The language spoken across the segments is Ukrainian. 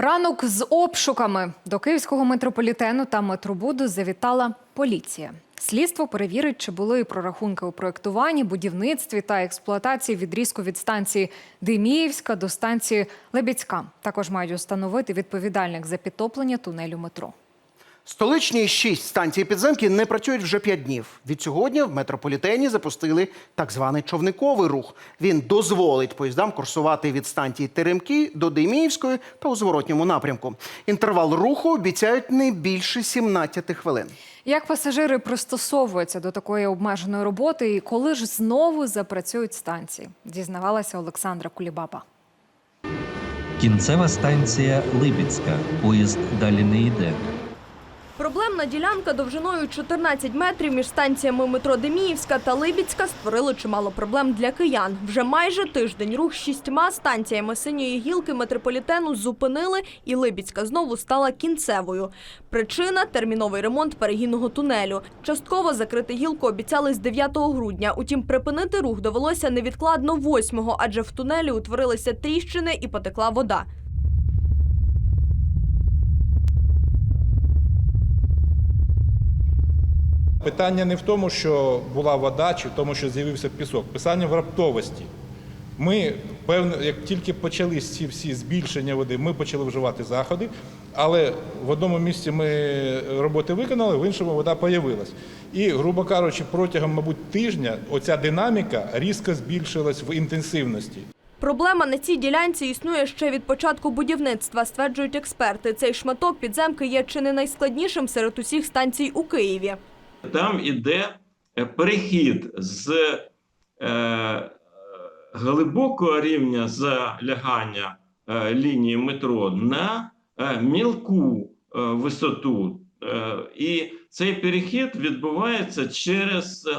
Ранок з обшуками до київського метрополітену та метробуду завітала поліція. Слідство перевірить, чи були прорахунки у проєктуванні, будівництві та експлуатації відрізку від станції Деміївська до станції Лебідська. Також мають установити відповідальних за підтоплення тунелю метро. Столичні шість станцій підземки не працюють вже п'ять днів. Від сьогодні в метрополітені запустили так званий човниковий рух. Він дозволить поїздам курсувати від станції Теремки до Деміївської та у зворотньому напрямку. Інтервал руху обіцяють не більше 17 хвилин. Як пасажири пристосовуються до такої обмеженої роботи і коли ж знову запрацюють станції, дізнавалася Олександра Кулібаба. Кінцева станція Либідська. Поїзд далі не йде. Проблемна ділянка довжиною 14 метрів між станціями метро Деміївська та Либідська створили чимало проблем для киян. Вже майже тиждень рух шістьма станціями синьої гілки метрополітену зупинили, і Либідська знову стала кінцевою. Причина терміновий ремонт перегінного тунелю. Частково закрити гілку обіцяли з 9 грудня. Утім, припинити рух довелося невідкладно 8-го, адже в тунелі утворилися тріщини і потекла вода. Питання не в тому, що була вода, чи в тому, що з'явився пісок. Питання в раптовості. Ми, певно, як тільки почались ці всі збільшення води, ми почали вживати заходи, але в одному місці ми роботи виконали, в іншому вода появилась. І, грубо кажучи, протягом, мабуть, тижня оця динаміка різко збільшилась в інтенсивності. Проблема на цій ділянці існує ще від початку будівництва, стверджують експерти. Цей шматок підземки є чи не найскладнішим серед усіх станцій у Києві. Там іде е, перехід з е, глибокого рівня залягання е, лінії метро на е, мілку е, висоту. Е, і цей перехід відбувається через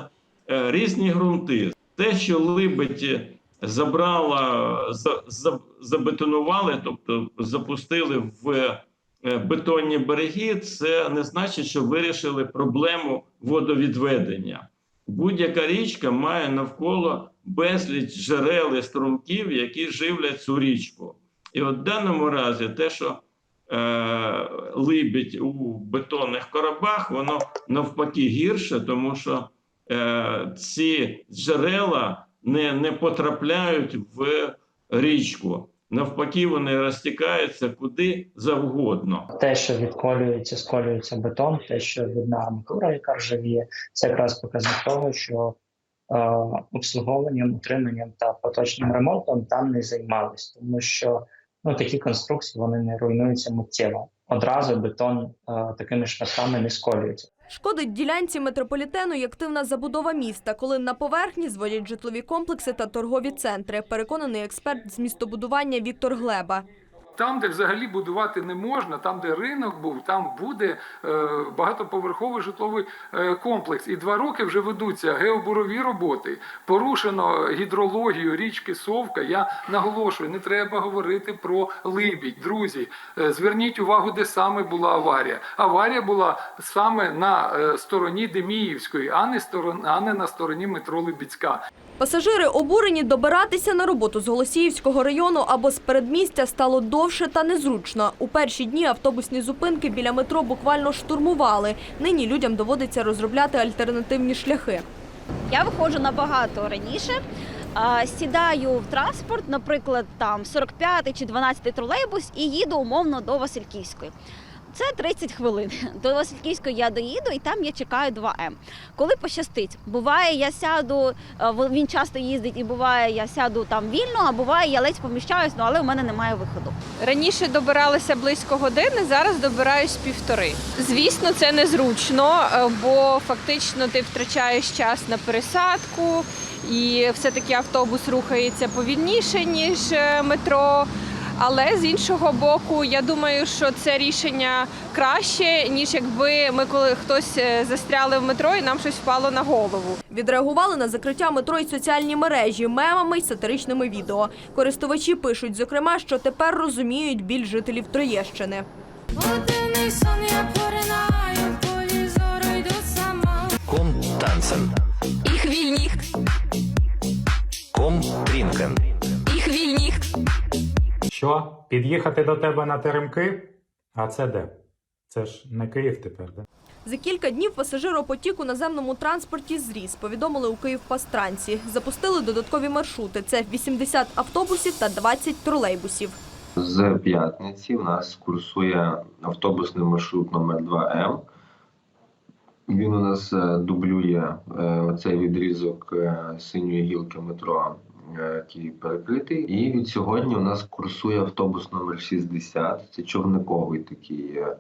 е, різні ґрунти. Те, що Либеді забрала, за, за, забетонували, тобто запустили в е, бетонні береги, це не значить, що вирішили проблему водовідведення. Будь-яка річка має навколо безліч джерел і струмків, які живлять цю річку. І от в даному разі те, що е, либідь у бетонних коробах, воно навпаки гірше, тому що е, ці джерела не, не потрапляють в річку. Навпаки, вони розтікаються куди завгодно. те, що відколюється, сколюється бетон, те, що видна арматура, яка ржавіє, це якраз показник того, що е, обслуговуванням, утриманням та поточним ремонтом там не займались, тому що ну такі конструкції вони не руйнуються миттєво. Одразу бетон е, такими шматками не сколюється. Шкодить ділянці метрополітену і активна забудова міста, коли на поверхні зводять житлові комплекси та торгові центри. Переконаний експерт з містобудування Віктор Глеба. Там, де взагалі будувати не можна, там, де ринок був, там буде е, багатоповерховий житловий е, комплекс. І два роки вже ведуться геобурові роботи. Порушено гідрологію річки Совка. Я наголошую, не треба говорити про Либідь. Друзі, е, зверніть увагу, де саме була аварія. Аварія була саме на стороні Деміївської, а не, сторон, а не на стороні метро Либідська. Пасажири обурені добиратися на роботу з Голосіївського району або з передмістя стало довше та незручно. У перші дні автобусні зупинки біля метро буквально штурмували. Нині людям доводиться розробляти альтернативні шляхи. Я виходжу набагато раніше. Сідаю в транспорт, наприклад, там 45 чи 12 тролейбус, і їду умовно до Васильківської. Це 30 хвилин. До Васильківської я доїду, і там я чекаю 2М. Коли пощастить, буває, я сяду, е, він часто їздить, і буває, я сяду там вільно, а буває, я ледь поміщаюсь, ну але у мене немає виходу. Раніше добиралася близько години, зараз добираюсь півтори. Звісно, це незручно, е, бо фактично ти втрачаєш час на пересадку, і все-таки автобус рухається повільніше, ніж е, метро. Але з іншого боку, я думаю, що це рішення краще, ніж якби ми коли хтось е, застряли в метро і нам щось впало на голову. Відреагували на закриття метро й соціальні мережі мемами й сатиричними відео. Користувачі пишуть, зокрема, що тепер розуміють біль жителів Троєщини. Ком Що? Під'їхати до тебе на теремки? А це де? Це ж не Київ тепер, де? За кілька днів пасажиропотік у наземному транспорті зріс, повідомили у Київпастранці. Запустили додаткові маршрути. Це 80 автобусів та 20 тролейбусів. З п'ятниці в нас курсує автобусний маршрут номер 2М. Він у нас е, дублює е, оцей відрізок е, синьої гілки метро, е, який перекритий. І від сьогодні у нас курсує автобус номер 60. Це човниковий такий е,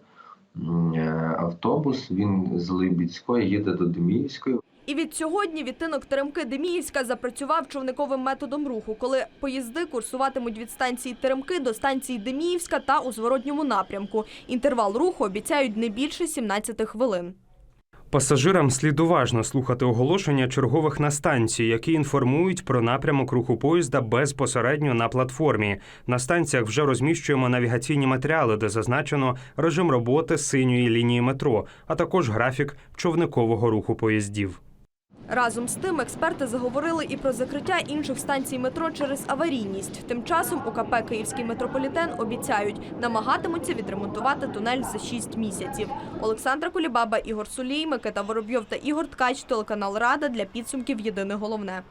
е, автобус. Він з Либідської їде до Деміївської. І від сьогодні відтинок Теремки Деміївська запрацював човниковим методом руху, коли поїзди курсуватимуть від станції Теремки до станції Деміївська та у зворотньому напрямку. Інтервал руху обіцяють не більше 17 хвилин. Пасажирам слід уважно слухати оголошення чергових на станції, які інформують про напрямок руху поїзда безпосередньо на платформі. На станціях вже розміщуємо навігаційні матеріали, де зазначено режим роботи синьої лінії метро, а також графік човникового руху поїздів. Разом з тим експерти заговорили і про закриття інших станцій метро через аварійність. Тим часом у КП Київський метрополітен обіцяють, намагатимуться відремонтувати тунель за 6 місяців. Олександра Кулібаба, Ігор Сулій, Микита Воробйов та Ігор Ткач, телеканал Рада для підсумків Єдине головне.